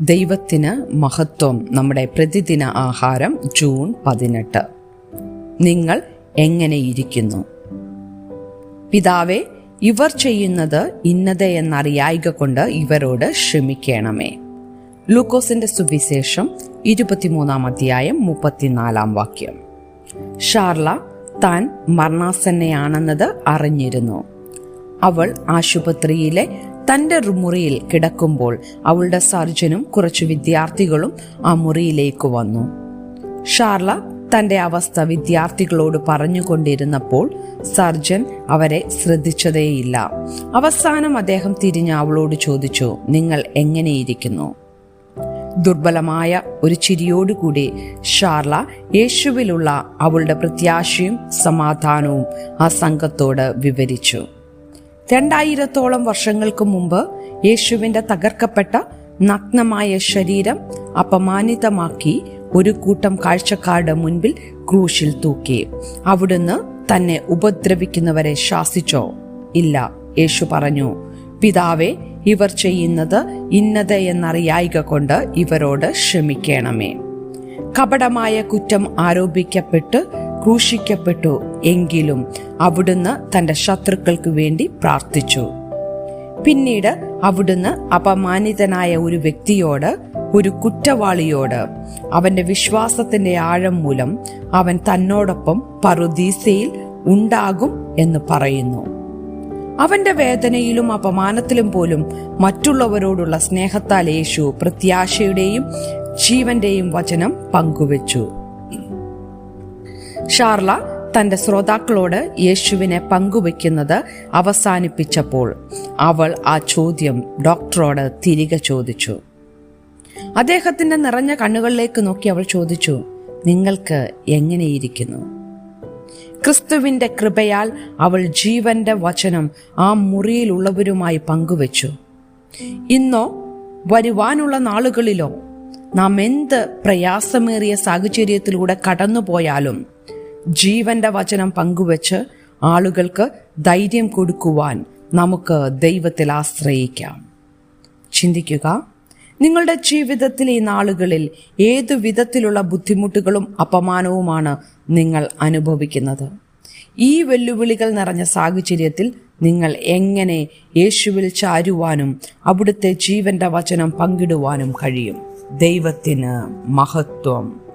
ദൈവത്തിന് മഹത്വം നമ്മുടെ പ്രതിദിന ആഹാരം ജൂൺ പതിനെട്ട്. നിങ്ങൾ എങ്ങനെയിരിക്കുന്നു? പിതാവെ ഇവർ ചെയ്യുന്നത് ഇന്നത് എന്നറിയായിക കൊണ്ട് ഇവരോട് ക്ഷമിക്കണമേ. ലൂക്കോസിന്റെ സുവിശേഷം ഇരുപത്തിമൂന്നാം അധ്യായം മുപ്പത്തിനാലാം വാക്യം. ഷാർല താൻ മരണാസന്നയാണെന്നത് അറിഞ്ഞിരുന്നു. അവൾ ആശുപത്രിയിലെ തന്റെ മുറിയിൽ കിടക്കുമ്പോൾ അവളുടെ സർജനും കുറച്ചു വിദ്യാർത്ഥികളും ആ മുറിയിലേക്ക് വന്നു. ഷാർല തന്റെ അവസ്ഥ വിദ്യാർത്ഥികളോട് പറഞ്ഞുകൊണ്ടിരുന്നപ്പോൾ സർജൻ അവരെ ശ്രദ്ധിച്ചതേയില്ല. അവസാനം അദ്ദേഹം തിരിഞ്ഞ് അവളോട് ചോദിച്ചു നിങ്ങൾ എങ്ങനെയിരിക്കുന്നു? ദുർബലമായ ഒരു ചിരിയോടുകൂടി ഷാർല യേശുവിലുള്ള അവളുടെ പ്രത്യാശയും സമാധാനവും ആ സംഘത്തോട് വിവരിച്ചു. രണ്ടായിരത്തോളം വർഷങ്ങൾക്ക് മുമ്പ് യേശുവിന്റെ തകർക്കപ്പെട്ട നഗ്നമായ ശരീരം അപമാനിതമാക്കി ഒരു കൂട്ടം കാഴ്ചക്കാരുടെ മുൻപിൽ ക്രൂശിൽ തൂക്കി. അവിടുന്ന് തന്നെ ഉപദ്രവിക്കുന്നവരെ ശാസിച്ചോ? ഇല്ല യേശു പറഞ്ഞു. പിതാവെ ഇവർ ചെയ്യുന്നത് ഇന്നതയെന്നറിയായിക കൊണ്ട് ഇവരോട് ക്ഷമിക്കണമേ. കപടമായ കുറ്റം ആരോപിക്കപ്പെട്ട് ക്രൂശിക്കപ്പെട്ടു എങ്കിലും അവിടുന്ന് തന്റെ ശത്രുക്കൾക്ക് വേണ്ടി പ്രാർത്ഥിച്ചു. പിന്നീട് അവിടുന്ന് അപമാനിതനായ ഒരു വ്യക്തിയോട് ഒരു കുറ്റവാളിയോട് അവന്റെ വിശ്വാസത്തിന്റെ ആഴം മൂലം അവൻ തന്നോടൊപ്പം പറുദീസയിൽ ഉണ്ടാകും എന്ന് പറയുന്നു. അവന്റെ വേദനയിലും അപമാനത്തിലും പോലും മറ്റുള്ളവരോടുള്ള സ്നേഹത്താൽ യേശു പ്രത്യാശയുടെയും ജീവന്റെയും വചനം പങ്കുവച്ചു. ഷാർല തന്റെ ശ്രോതാക്കളോട് യേശുവിനെ പങ്കുവെക്കുന്നത് അവസാനിപ്പിച്ചപ്പോൾ അവൾ ആ ചോദ്യം ഡോക്ടറോട് തിരികെ ചോദിച്ചു. അദ്ദേഹത്തിന്റെ നിറഞ്ഞ കണ്ണുകളിലേക്ക് നോക്കി അവൾ ചോദിച്ചു നിങ്ങൾക്ക് എങ്ങനെയിരിക്കുന്നു? ക്രിസ്തുവിന്റെ കൃപയാൽ അവൾ ജീവന്റെ വചനം ആ മുറിയിലുള്ളവരുമായി പങ്കുവച്ചു. ഇന്നോ വരുവാനുള്ള നാളുകളിലോ നാം എന്ത് പ്രയാസമേറിയ സാഹചര്യത്തിലൂടെ കടന്നുപോയാലും ജീവന്റെ വചനം പങ്കുവച്ച് ആളുകൾക്ക് ധൈര്യം കൊടുക്കുവാൻ നമുക്ക് ദൈവത്തിൽ ആശ്രയിക്കാം. ചിന്തിക്കുക നിങ്ങളുടെ ജീവിതത്തിൽ ഈ നാളുകളിൽ ഏതു വിധത്തിലുള്ള ബുദ്ധിമുട്ടുകളും അപമാനവുമാണ് നിങ്ങൾ അനുഭവിക്കുന്നത്? ഈ വെല്ലുവിളികൾ നിറഞ്ഞ സാഹചര്യത്തിൽ നിങ്ങൾ എങ്ങനെ യേശുവിൽ ചാരുവാനും അവിടുത്തെ ജീവന്റെ വചനം പങ്കിടുവാനും കഴിയും? ദൈവത്തിന് മഹത്വം